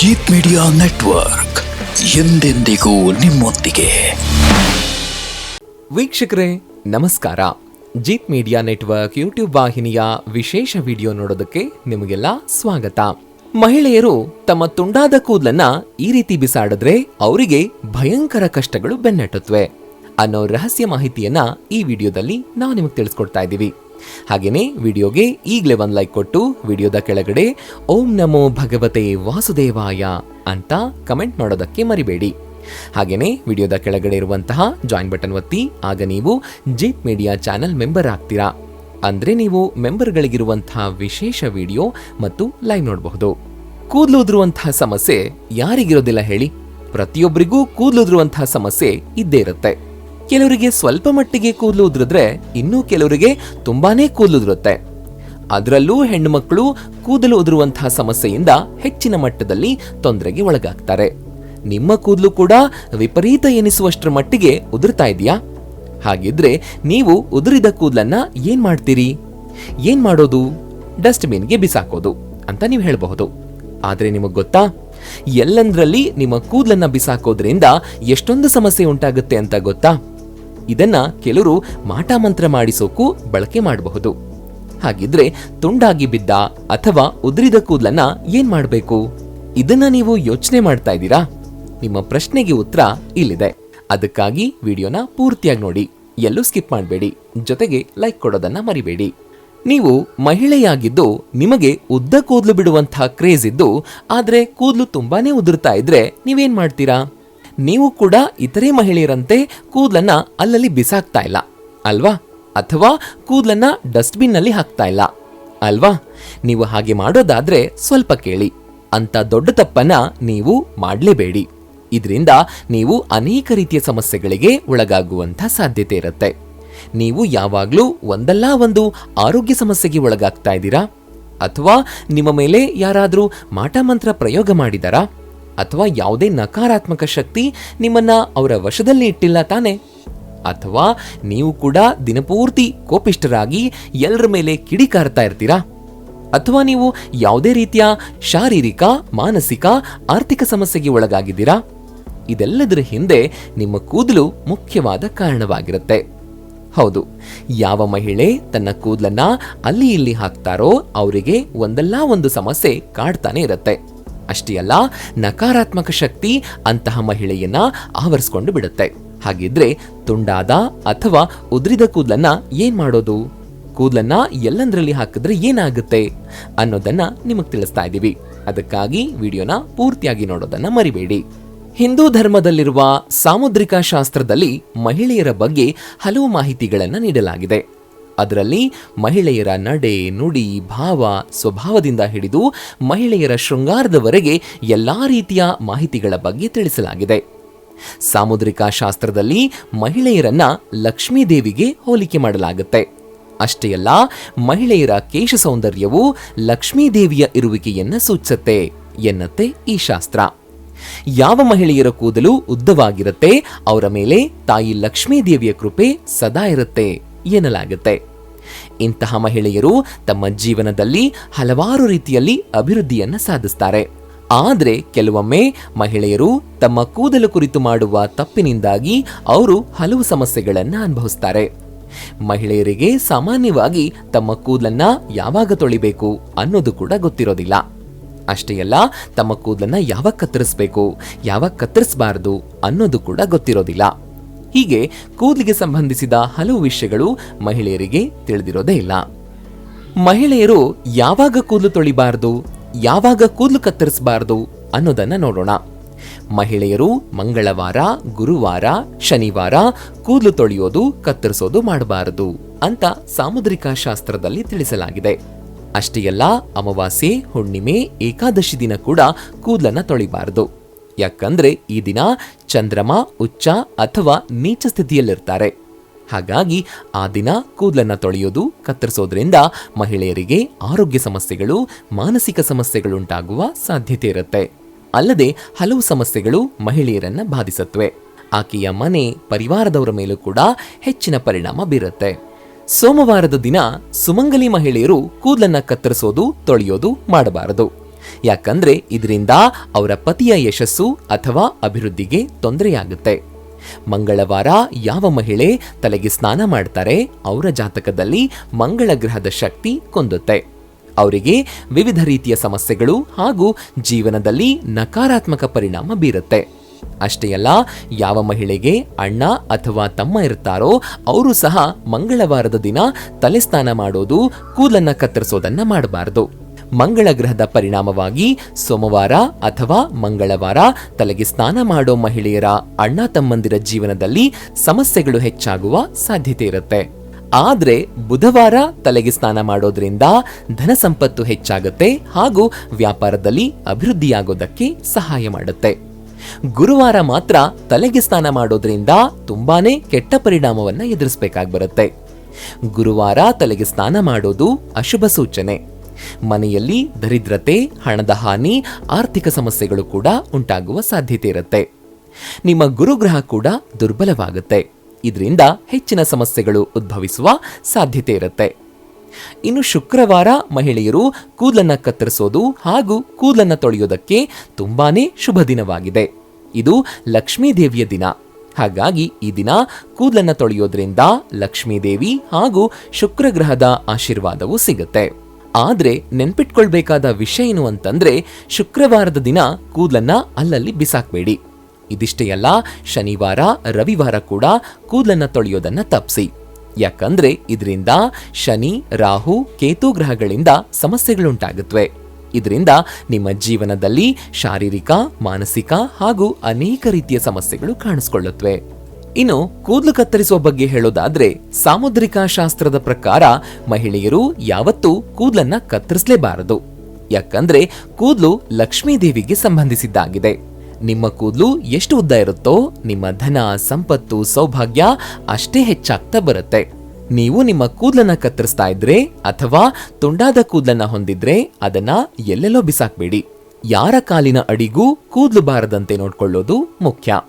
Jeet media network ಎಂದೆಂದಿಗೂ ನಿಮ್ಮೊಂದಿಗೆ. ವೀಕ್ಷಕರೇ, ನಮಸ್ಕಾರ. ಜೀತ್ ಮೀಡಿಯಾ ನೆಟ್ವರ್ಕ್ ಯೂಟ್ಯೂಬ್ ವಾಹಿನಿಯ ವಿಶೇಷ ವಿಡಿಯೋ ನೋಡೋದಕ್ಕೆ ನಿಮಗೆಲ್ಲ ಸ್ವಾಗತ. ಮಹಿಳೆಯರು ತಮ್ಮ ತುಂಡಾದ ಕೂದಲನ್ನ ಈ ರೀತಿ ಬಿಸಾಡಿದ್ರೆ ಅವರಿಗೆ ಭಯಂಕರ ಕಷ್ಟಗಳು ಬೆನ್ನಟ್ಟುತ್ತವೆ ಅನ್ನೋ ರಹಸ್ಯ ಮಾಹಿತಿಯನ್ನ ಈ ವಿಡಿಯೋದಲ್ಲಿ ನಾವು ನಿಮಗೆ ತಿಳಿಸ್ಕೊಡ್ತಾ ಇದ್ದೀವಿ. ಹಾಗೇನೇ ವಿಡಿಯೋಗೆ ಈಗಲೇ ಒಂದು ಲೈಕ್ ಕೊಟ್ಟು ವಿಡಿಯೋದ ಕೆಳಗಡೆ ಓಂ ನಮೋ ಭಗವತೆ ವಾಸುದೇವಾಯ ಅಂತ ಕಮೆಂಟ್ ಮಾಡೋದಕ್ಕೆ ಮರಿಬೇಡಿ. ಹಾಗೇನೇ ವಿಡಿಯೋದ ಕೆಳಗಡೆ ಇರುವಂತಹ ಜಾಯಿನ್ ಬಟನ್ ಒತ್ತಿ, ಆಗ ನೀವು ಜೀಪ್ ಮೀಡಿಯಾ ಚಾನೆಲ್ ಮೆಂಬರ್ ಆಗ್ತೀರಾ? ಅಂದರೆ ನೀವು ಮೆಂಬರ್ಗಳಿಗಿರುವಂತಹ ವಿಶೇಷ ವಿಡಿಯೋ ಮತ್ತು ಲೈವ್ ನೋಡಬಹುದು. ಕೂದಲುದ್ರುವಂತಹ ಸಮಸ್ಯೆ ಯಾರಿಗಿರೋದಿಲ್ಲ ಹೇಳಿ. ಪ್ರತಿಯೊಬ್ಬರಿಗೂ ಕೂದಲುದ್ರುವಂತಹ ಸಮಸ್ಯೆ ಇದ್ದೇ ಇರುತ್ತೆ. ಕೆಲವರಿಗೆ ಸ್ವಲ್ಪ ಮಟ್ಟಿಗೆ ಕೂದಲು ಉದುರಿದ್ರೆ ಇನ್ನೂ ಕೆಲವರಿಗೆ ತುಂಬಾನೇ ಕೂದಲು ಉದುರುತ್ತೆ. ಅದರಲ್ಲೂ ಹೆಣ್ಣುಮಕ್ಕಳು ಕೂದಲು ಉದುರುವಂತಹ ಸಮಸ್ಯೆಯಿಂದ ಹೆಚ್ಚಿನ ಮಟ್ಟದಲ್ಲಿ ತೊಂದರೆಗೆ ಒಳಗಾಗ್ತಾರೆ. ನಿಮ್ಮ ಕೂದಲು ಕೂಡ ವಿಪರೀತ ಎನಿಸುವಷ್ಟರ ಮಟ್ಟಿಗೆ ಉದುರ್ತಾ ಇದೆಯಾ? ಹಾಗಿದ್ರೆ ನೀವು ಉದುರಿದ ಕೂದಲನ್ನ ಏನ್ ಮಾಡ್ತೀರಿ? ಏನ್ ಮಾಡೋದು? ಡಸ್ಟ್ಬಿನ್ಗೆ ಬಿಸಾಕೋದು ಅಂತ ನೀವು ಹೇಳಬಹುದು. ಆದ್ರೆ ನಿಮಗೆ ಗೊತ್ತಾ? ಎಲ್ಲಂದ್ರಲ್ಲಿ ನಿಮ್ಮ ಕೂದಲನ್ನ ಬಿಸಾಕೋದ್ರಿಂದ ಎಷ್ಟೊಂದು ಸಮಸ್ಯೆ ಉಂಟಾಗುತ್ತೆ ಅಂತ ಗೊತ್ತಾ? ಇದನ್ನ ಕೆಲವರು ಮಾಟಮಂತ್ರ ಮಾಡಿಸೋಕು ಬಳಕೆ ಮಾಡಬಹುದು. ಹಾಗಿದ್ರೆ ತುಂಡಾಗಿ ಬಿದ್ದ ಅಥವಾ ಉದುರಿದ ಕೂದಲನ್ನ ಏನ್ ಮಾಡಬೇಕು? ಇದನ್ನ ನೀವು ಯೋಚನೆ ಮಾಡ್ತಾ ಇದ್ದೀರಾ? ನಿಮ್ಮ ಪ್ರಶ್ನೆಗೆ ಉತ್ತರ ಇಲ್ಲಿದೆ. ಅದಕ್ಕಾಗಿ ವಿಡಿಯೋನ ಪೂರ್ತಿಯಾಗಿ ನೋಡಿ. ಎಲ್ಲೂ ಸ್ಕಿಪ್ ಮಾಡಬೇಡಿ. ಜೊತೆಗೆ ಲೈಕ್ ಕೊಡೋದನ್ನ ಮರಿಬೇಡಿ. ನೀವು ಮಹಿಳೆಯಾಗಿದ್ದು ನಿಮಗೆ ಉದ್ದ ಕೂದಲು ಬಿಡುವಂತಹ ಕ್ರೇಜ್ ಇದ್ದು, ಆದ್ರೆ ಕೂದಲು ತುಂಬಾನೇ ಉದುರ್ತಾ ಇದ್ರೆ ನೀವೇನ್ ಮಾಡ್ತೀರಾ? ನೀವು ಕೂಡ ಇತರೆ ಮಹಿಳೆಯರಂತೆ ಕೂದಲನ್ನ ಅಲ್ಲಲ್ಲಿ ಬಿಸಾಕ್ತಾ ಇಲ್ಲ, ಅಲ್ವಾ? ಅಥವಾ ಕೂದಲನ್ನ ಡಸ್ಟ್ಬಿನ್ನಲ್ಲಿ ಹಾಕ್ತಾ ಇಲ್ಲ, ಅಲ್ವಾ? ನೀವು ಹಾಗೆ ಮಾಡೋದಾದ್ರೆ ಸ್ವಲ್ಪ ಕೇಳಿ. ಅಂತ ದೊಡ್ಡ ತಪ್ಪನ್ನ ನೀವು ಮಾಡಲೇಬೇಡಿ. ಇದರಿಂದ ನೀವು ಅನೇಕ ರೀತಿಯ ಸಮಸ್ಯೆಗಳಿಗೆ ಒಳಗಾಗುವಂತ ಸಾಧ್ಯತೆ ಇರುತ್ತೆ. ನೀವು ಯಾವಾಗಲೂ ಒಂದಲ್ಲ ಒಂದು ಆರೋಗ್ಯ ಸಮಸ್ಯೆಗೆ ಒಳಗಾಗ್ತಾ ಇದ್ದೀರಾ? ಅಥವಾ ನಿಮ್ಮ ಮೇಲೆ ಯಾರಾದರೂ ಮಾಟಮಂತ್ರ ಪ್ರಯೋಗ ಮಾಡಿದಾರಾ? ಅಥವಾ ಯಾವುದೇ ನಕಾರಾತ್ಮಕ ಶಕ್ತಿ ನಿಮ್ಮನ್ನ ಅವರ ವಶದಲ್ಲಿ ಇಟ್ಟಿಲ್ಲ ತಾನೆ. ಅಥವಾ ನೀವು ಕೂಡ ದಿನಪೂರ್ತಿ ಕೋಪಿಷ್ಟರಾಗಿ ಎಲ್ಲರ ಮೇಲೆ ಕಿಡಿಕಾರ್ತಾ ಇರ್ತೀರಾ? ಅಥವಾ ನೀವು ಯಾವುದೇ ರೀತಿಯ ಶಾರೀರಿಕ, ಮಾನಸಿಕ, ಆರ್ಥಿಕ ಸಮಸ್ಯೆಗೆ ಒಳಗಾಗಿದ್ದೀರಾ? ಇದೆಲ್ಲದರ ಹಿಂದೆ ನಿಮ್ಮ ಕೂದಲು ಮುಖ್ಯವಾದ ಕಾರಣವಾಗಿರುತ್ತೆ. ಹೌದು, ಯಾವ ಮಹಿಳೆ ತನ್ನ ಕೂದಲನ್ನ ಅಲ್ಲಿ ಇಲ್ಲಿ ಹಾಕ್ತಾರೋ ಅವರಿಗೆ ಒಂದಲ್ಲ ಒಂದು ಸಮಸ್ಯೆ ಕಾಡ್ತಾನೆ ಇರುತ್ತೆ. ಅಷ್ಟೇ ಅಲ್ಲ, ನಕಾರಾತ್ಮಕ ಶಕ್ತಿ ಅಂತಹ ಮಹಿಳೆಯನ್ನ ಆವರಿಸ್ಕೊಂಡು ಬಿಡುತ್ತೆ. ಹಾಗಿದ್ರೆ ತುಂಡಾದ ಅಥವಾ ಉದ್ರಿದ ಕೂದಲನ್ನ ಏನ್ ಮಾಡೋದು? ಕೂದಲನ್ನ ಎಲ್ಲಂದ್ರಲ್ಲಿ ಹಾಕಿದ್ರೆ ಏನಾಗುತ್ತೆ ಅನ್ನೋದನ್ನ ನಿಮಗೆ ತಿಳಿಸ್ತಾ ಇದ್ದೀವಿ ಅದಕ್ಕಾಗಿ ವಿಡಿಯೋನ ಪೂರ್ತಿಯಾಗಿ ನೋಡೋದನ್ನ ಮರಿಬೇಡಿ. ಹಿಂದೂ ಧರ್ಮದಲ್ಲಿರುವ ಸಾಮುದ್ರಿಕ ಶಾಸ್ತ್ರದಲ್ಲಿ ಮಹಿಳೆಯರ ಬಗ್ಗೆ ಹಲವು ಮಾಹಿತಿಗಳನ್ನು ನೀಡಲಾಗಿದೆ. ಅದರಲ್ಲಿ ಮಹಿಳೆಯರ ನಡೆ, ನುಡಿ, ಭಾವ, ಸ್ವಭಾವದಿಂದ ಹಿಡಿದು ಮಹಿಳೆಯರ ಶೃಂಗಾರದವರೆಗೆ ಎಲ್ಲಾ ರೀತಿಯ ಮಾಹಿತಿಗಳ ಬಗ್ಗೆ ತಿಳಿಸಲಾಗಿದೆ. ಸಾಮುದ್ರಿಕ ಶಾಸ್ತ್ರದಲ್ಲಿ ಮಹಿಳೆಯರನ್ನ ಲಕ್ಷ್ಮೀದೇವಿಗೆ ಹೋಲಿಕೆ ಮಾಡಲಾಗುತ್ತೆ. ಅಷ್ಟೇ ಅಲ್ಲ, ಮಹಿಳೆಯರ ಕೇಶ ಸೌಂದರ್ಯವು ಲಕ್ಷ್ಮೀದೇವಿಯ ಇರುವಿಕೆಯನ್ನ ಸೂಚಿಸುತ್ತೆ, ಎನ್ನತ್ತೆ ಈ ಶಾಸ್ತ್ರ. ಯಾವ ಮಹಿಳೆಯರ ಕೂದಲು ಉದ್ದವಾಗಿರುತ್ತೆ, ಅವರ ಮೇಲೆ ತಾಯಿ ಲಕ್ಷ್ಮೀದೇವಿಯ ಕೃಪೆ ಸದಾ ಇರುತ್ತೆ ಎನ್ನಲಾಗುತ್ತೆ. ಇಂತಹ ಮಹಿಳೆಯರು ತಮ್ಮ ಜೀವನದಲ್ಲಿ ಹಲವಾರು ರೀತಿಯಲ್ಲಿ ಅಭಿವೃದ್ಧಿಯನ್ನು ಸಾಧಿಸ್ತಾರೆ. ಆದರೆ ಕೆಲವೊಮ್ಮೆ ಮಹಿಳೆಯರು ತಮ್ಮ ಕೂದಲು ಕುರಿತು ಮಾಡುವ ತಪ್ಪಿನಿಂದಾಗಿ ಅವರು ಹಲವು ಸಮಸ್ಯೆಗಳನ್ನು ಅನುಭವಿಸ್ತಾರೆ. ಮಹಿಳೆಯರಿಗೆ ಸಾಮಾನ್ಯವಾಗಿ ತಮ್ಮ ಕೂದಲನ್ನ ಯಾವಾಗ ತೊಳಿಬೇಕು ಅನ್ನೋದು ಕೂಡ ಗೊತ್ತಿರೋದಿಲ್ಲ. ಅಷ್ಟೇ ಅಲ್ಲ, ತಮ್ಮ ಕೂದಲನ್ನ ಯಾವಾಗ ಕತ್ತರಿಸಬೇಕು, ಯಾವಾಗ ಕತ್ತರಿಸಬಾರದು ಅನ್ನೋದು ಕೂಡ ಗೊತ್ತಿರೋದಿಲ್ಲ. ಹೀಗೆ ಕೂದಲಿಗೆ ಸಂಬಂಧಿಸಿದ ಹಲವು ವಿಷಯಗಳು ಮಹಿಳೆಯರಿಗೆ ತಿಳಿದಿರೋದೇ ಇಲ್ಲ. ಮಹಿಳೆಯರು ಯಾವಾಗ ಕೂದಲು ತೊಳಿಬಾರದು, ಯಾವಾಗ ಕೂದಲು ಕತ್ತರಿಸಬಾರದು ಅನ್ನೋದನ್ನ ನೋಡೋಣ. ಮಹಿಳೆಯರು ಮಂಗಳವಾರ, ಗುರುವಾರ, ಶನಿವಾರ ಕೂದಲು ತೊಳೆಯೋದು, ಕತ್ತರಿಸೋದು ಮಾಡಬಾರದು ಅಂತ ಸಾಮುದ್ರಿಕ ಶಾಸ್ತ್ರದಲ್ಲಿ ತಿಳಿಸಲಾಗಿದೆ. ಅಷ್ಟೇ ಅಲ್ಲ, ಅಮಾವಾಸ್ಯೆ, ಹುಣ್ಣಿಮೆ, ಏಕಾದಶಿ ದಿನ ಕೂಡ ಕೂದಲನ್ನ ತೊಳಿಬಾರದು. ಯಾಕಂದ್ರೆ ಈ ದಿನ ಚಂದ್ರಮ ಉಚ್ಚ ಅಥವಾ ನೀಚ ಸ್ಥಿತಿಯಲ್ಲಿರ್ತಾರೆ. ಹಾಗಾಗಿ ಆ ದಿನ ಕೂದಲನ್ನು ತೊಳೆಯೋದು, ಕತ್ತರಿಸೋದ್ರಿಂದ ಮಹಿಳೆಯರಿಗೆ ಆರೋಗ್ಯ ಸಮಸ್ಯೆಗಳು, ಮಾನಸಿಕ ಸಮಸ್ಯೆಗಳುಂಟಾಗುವ ಸಾಧ್ಯತೆ ಇರುತ್ತೆ. ಅಲ್ಲದೆ ಹಲವು ಸಮಸ್ಯೆಗಳು ಮಹಿಳೆಯರನ್ನ ಬಾಧಿಸತ್ವೆ. ಆಕೆಯ ಮನೆ, ಪರಿವಾರದವರ ಮೇಲೂ ಕೂಡ ಹೆಚ್ಚಿನ ಪರಿಣಾಮ ಬೀರುತ್ತೆ. ಸೋಮವಾರದ ದಿನ ಸುಮಂಗಲಿ ಮಹಿಳೆಯರು ಕೂದಲನ್ನ ಕತ್ತರಿಸೋದು, ತೊಳೆಯೋದು ಮಾಡಬಾರದು. ಯಾಕಂದ್ರೆ ಇದರಿಂದ ಅವರ ಪತಿಯ ಯಶಸ್ಸು ಅಥವಾ ಅಭಿವೃದ್ಧಿಗೆ ತೊಂದರೆಯಾಗುತ್ತೆ. ಮಂಗಳವಾರ ಯಾವ ಮಹಿಳೆ ತಲೆಗೆ ಸ್ನಾನ ಮಾಡ್ತಾರೆ ಅವರ ಜಾತಕದಲ್ಲಿ ಮಂಗಳ ಗ್ರಹದ ಶಕ್ತಿ ಕೊಂದುತ್ತೆ ಅವರಿಗೆ ವಿವಿಧ ರೀತಿಯ ಸಮಸ್ಯೆಗಳು ಹಾಗೂ ಜೀವನದಲ್ಲಿ ನಕಾರಾತ್ಮಕ ಪರಿಣಾಮ ಬೀರುತ್ತೆ. ಅಷ್ಟೇ ಅಲ್ಲ, ಯಾವ ಮಹಿಳೆಗೆ ಅಣ್ಣ ಅಥವಾ ತಮ್ಮ ಇರ್ತಾರೋ ಅವರು ಸಹ ಮಂಗಳವಾರದ ದಿನ ತಲೆ ಸ್ನಾನ ಮಾಡೋದು, ಕೂದಲನ್ನ ಕತ್ತರಿಸೋದನ್ನ ಮಾಡಬಾರದು. ಮಂಗಳ ಗ್ರಹದ ಪರಿಣಾಮವಾಗಿ ಸೋಮವಾರ ಅಥವಾ ಮಂಗಳವಾರ ತಲೆಗೆ ಸ್ನಾನ ಮಾಡೋ ಮಹಿಳೆಯರ ಅಣ್ಣ ತಮ್ಮಂದಿರ ಜೀವನದಲ್ಲಿ ಸಮಸ್ಯೆಗಳು ಹೆಚ್ಚಾಗುವ ಸಾಧ್ಯತೆ ಇರುತ್ತೆ. ಆದರೆ ಬುಧವಾರ ತಲೆಗೆ ಸ್ನಾನ ಮಾಡೋದ್ರಿಂದ ಧನ ಸಂಪತ್ತು ಹೆಚ್ಚಾಗುತ್ತೆ ಹಾಗೂ ವ್ಯಾಪಾರದಲ್ಲಿ ಅಭಿವೃದ್ಧಿಯಾಗೋದಕ್ಕೆ ಸಹಾಯ ಮಾಡುತ್ತೆ. ಗುರುವಾರ ಮಾತ್ರ ತಲೆಗೆ ಸ್ನಾನ ಮಾಡೋದ್ರಿಂದ ತುಂಬಾನೇ ಕೆಟ್ಟ ಪರಿಣಾಮವನ್ನು ಎದುರಿಸಬೇಕಾಗಿ ಬರುತ್ತೆ. ಗುರುವಾರ ತಲೆಗೆ ಸ್ನಾನ ಮಾಡೋದು ಅಶುಭ ಸೂಚನೆ. ಮನೆಯಲ್ಲಿ ದರಿದ್ರತೆ, ಹಣದ ಹಾನಿ, ಆರ್ಥಿಕ ಸಮಸ್ಯೆಗಳು ಕೂಡ ಉಂಟಾಗುವ ಸಾಧ್ಯತೆ ಇರುತ್ತೆ. ನಿಮ್ಮ ಗುರುಗ್ರಹ ಕೂಡ ದುರ್ಬಲವಾಗುತ್ತೆ. ಇದರಿಂದ ಹೆಚ್ಚಿನ ಸಮಸ್ಯೆಗಳು ಉದ್ಭವಿಸುವ ಸಾಧ್ಯತೆ ಇರುತ್ತೆ. ಇನ್ನು ಶುಕ್ರವಾರ ಮಹಿಳೆಯರು ಕೂದಲನ್ನು ಕತ್ತರಿಸೋದು ಹಾಗೂ ಕೂದಲನ್ನು ತೊಳೆಯೋದಕ್ಕೆ ತುಂಬಾನೇ ಶುಭ ದಿನವಾಗಿದೆ. ಇದು ಲಕ್ಷ್ಮೀ ದೇವಿಯ ದಿನ. ಹಾಗಾಗಿ ಈ ದಿನ ಕೂದಲನ್ನು ತೊಳೆಯೋದ್ರಿಂದ ಲಕ್ಷ್ಮೀದೇವಿ ಹಾಗೂ ಶುಕ್ರಗ್ರಹದ ಆಶೀರ್ವಾದವೂ ಆಶೀರ್ವಾದವು ಸಿಗುತ್ತೆ. ಆದ್ರೆ ನೆನ್ಪಿಟ್ಕೊಳ್ಬೇಕಾದ ವಿಷಯ ಏನು ಅಂತಂದ್ರೆ ಶುಕ್ರವಾರದ ದಿನ ಕೂದಲನ್ನ ಅಲ್ಲಲ್ಲಿ ಬಿಸಾಕ್ಬೇಡಿ. ಇದಿಷ್ಟೇ ಅಲ್ಲ, ಶನಿವಾರ, ರವಿವಾರ ಕೂಡ ಕೂದಲನ್ನ ತೊಳೆಯೋದನ್ನ ತಪ್ಪಿಸಿ ಯಾಕಂದ್ರೆ ಇದರಿಂದ ಶನಿ, ರಾಹು, ಕೇತು ಗ್ರಹಗಳಿಂದ ಸಮಸ್ಯೆಗಳುಂಟಾಗುತ್ತವೆ ಇದರಿಂದ ನಿಮ್ಮ ಜೀವನದಲ್ಲಿ ಶಾರೀರಿಕ, ಮಾನಸಿಕ ಹಾಗೂ ಅನೇಕ ರೀತಿಯ ಸಮಸ್ಯೆಗಳು ಕಾಣಿಸ್ಕೊಳ್ಳುತ್ತವೆ ಇನ್ನು ಕೂದಲು ಕತ್ತರಿಸುವ ಬಗ್ಗೆ ಹೇಳೋದಾದ್ರೆ ಸಾಮುದ್ರಿಕ ಶಾಸ್ತ್ರದ ಪ್ರಕಾರ ಮಹಿಳೆಯರು ಯಾವತ್ತೂ ಕೂದಲನ್ನ ಕತ್ತರಿಸಲೇಬಾರದು. ಯಾಕಂದ್ರೆ ಕೂದಲು ಲಕ್ಷ್ಮೀ ದೇವಿಗೆ ಸಂಬಂಧಿಸಿದ್ದಾಗಿದೆ. ನಿಮ್ಮ ಕೂದಲು ಎಷ್ಟು ಉದ್ದ ಇರುತ್ತೋ ನಿಮ್ಮ ಧನ, ಸಂಪತ್ತು, ಸೌಭಾಗ್ಯ ಅಷ್ಟೇ ಹೆಚ್ಚಾಗ್ತಾ ಬರುತ್ತೆ. ನೀವು ನಿಮ್ಮ ಕೂದಲನ್ನ ಕತ್ತರಿಸ್ತಾ ಇದ್ರೆ ಅಥವಾ ತುಂಡಾದ ಕೂದಲನ್ನ ಹೊಂದಿದ್ರೆ ಅದನ್ನ ಎಲ್ಲೆಲ್ಲೋ ಬಿಸಾಕ್ಬೇಡಿ. ಯಾರ ಕಾಲಿನ ಅಡಿಗೂ ಕೂದಲು ಬಾರದಂತೆ ನೋಡ್ಕೊಳ್ಳೋದು ಮುಖ್ಯ.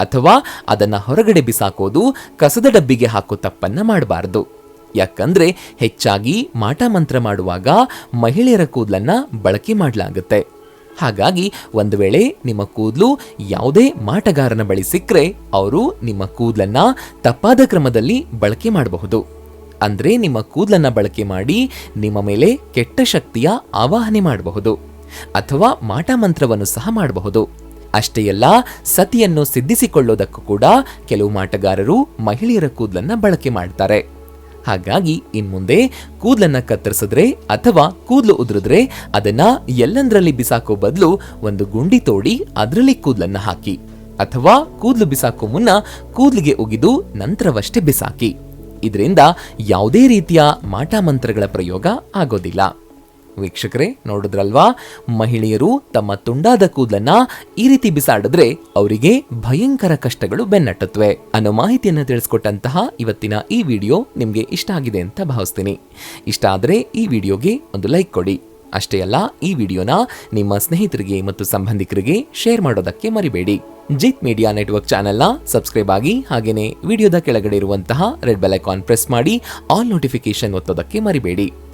ಅಥವಾ ಅದನ್ನ ಹೊರಗಡೆ ಬಿಸಾಕೋದು, ಕಸದ ಡಬ್ಬಿಗೆ ಹಾಕೋ ತಪ್ಪನ್ನ ಮಾಡಬಾರದು. ಯಾಕಂದ್ರೆ ಹೆಚ್ಚಾಗಿ ಮಾಟ ಮಂತ್ರ ಮಾಡುವಾಗ ಮಹಿಳೆಯರ ಕೂದಲನ್ನ ಬಳಕೆ ಮಾಡಲಾಗುತ್ತೆ. ಹಾಗಾಗಿ ಒಂದು ವೇಳೆ ನಿಮ್ಮ ಕೂದಲು ಯಾವುದೇ ಮಾಟಗಾರನ ಬಳಿ ಸಿಕ್ಕರೆ ಅವರು ನಿಮ್ಮ ಕೂದಲನ್ನ ತಪ್ಪಾದ ಕ್ರಮದಲ್ಲಿ ಬಳಕೆ ಮಾಡಬಹುದು. ಅಂದ್ರೆ ನಿಮ್ಮ ಕೂದಲನ್ನ ಬಳಕೆ ಮಾಡಿ ನಿಮ್ಮ ಮೇಲೆ ಕೆಟ್ಟ ಶಕ್ತಿಯ ಆವಾಹನೆ ಮಾಡಬಹುದು. ಅಥವಾ ಮಾಟ ಮಂತ್ರವನ್ನು ಸಹ ಮಾಡಬಹುದು. ಅಷ್ಟೇ ಅಲ್ಲ, ಸತಿಯನ್ನು ಸಿದ್ಧಿಸಿಕೊಳ್ಳೋದಕ್ಕೂ ಕೂಡ ಕೆಲವು ಮಾಟಗಾರರು ಮಹಿಳೆಯರ ಕೂದಲನ್ನ ಬಳಕೆ ಮಾಡ್ತಾರೆ. ಹಾಗಾಗಿ ಇನ್ಮುಂದೆ ಕೂದಲನ್ನ ಕತ್ತರಿಸಿದ್ರೆ ಅಥವಾ ಕೂದಲು ಉದುರಿದ್ರೆ ಅದನ್ನ ಎಲ್ಲಂದ್ರಲ್ಲಿ ಬಿಸಾಕೋ ಬದಲು ಒಂದು ಗುಂಡಿ ತೋಡಿ ಅದರಲ್ಲಿ ಕೂದಲನ್ನ ಹಾಕಿ ಅಥವಾ ಕೂದಲು ಬಿಸಾಕೋ ಮುನ್ನ ಕೂದಲಿಗೆ ಉಗಿದು ನಂತರವಷ್ಟೇ ಬಿಸಾಕಿ. ಇದರಿಂದ ಯಾವುದೇ ರೀತಿಯ ಮಾಟ ಮಂತ್ರಗಳ ಪ್ರಯೋಗ ಆಗೋದಿಲ್ಲ. ವೀಕ್ಷಕರೇ, ನೋಡಿದ್ರಲ್ವಾ? ಮಹಿಳೆಯರು ತಮ್ಮ ತುಂಡಾದ ಕೂದಲನ್ನ ಈ ರೀತಿ ಬಿಸಾಡಿದ್ರೆ ಅವರಿಗೆ ಭಯಂಕರ ಕಷ್ಟಗಳು ಬೆನ್ನಟ್ಟುತ್ತವೆ. ಅನ್ನೋ ಮಾಹಿತಿಯನ್ನು ತಿಳಿಸ್ಕೊಟ್ಟಂತಹ ಇವತ್ತಿನ ಈ ವಿಡಿಯೋ ನಿಮಗೆ ಇಷ್ಟ ಆಗಿದೆ ಅಂತ ಭಾವಿಸ್ತೀನಿ. ಇಷ್ಟ ಆದರೆ ಈ ವಿಡಿಯೋಗೆ ಒಂದು ಲೈಕ್ ಕೊಡಿ. ಅಷ್ಟೇ ಅಲ್ಲ, ಈ ವಿಡಿಯೋನ ನಿಮ್ಮ ಸ್ನೇಹಿತರಿಗೆ ಮತ್ತು ಸಂಬಂಧಿಕರಿಗೆ ಶೇರ್ ಮಾಡೋದಕ್ಕೆ ಮರಿಬೇಡಿ. ಜಿತ್ ಮೀಡಿಯಾ ನೆಟ್ವರ್ಕ್ ಚಾನೆಲ್ನ ಸಬ್ಸ್ಕ್ರೈಬ್ ಆಗಿ ಹಾಗೆಯೇ ವಿಡಿಯೋದ ಕೆಳಗಡೆ ಇರುವಂತಹ ರೆಡ್ ಬೆಲ್ ಐಕಾನ್ ಪ್ರೆಸ್ ಮಾಡಿ, ಆಲ್ ನೋಟಿಫಿಕೇಶನ್ ಒತ್ತೋದಕ್ಕೆ ಮರಿಬೇಡಿ.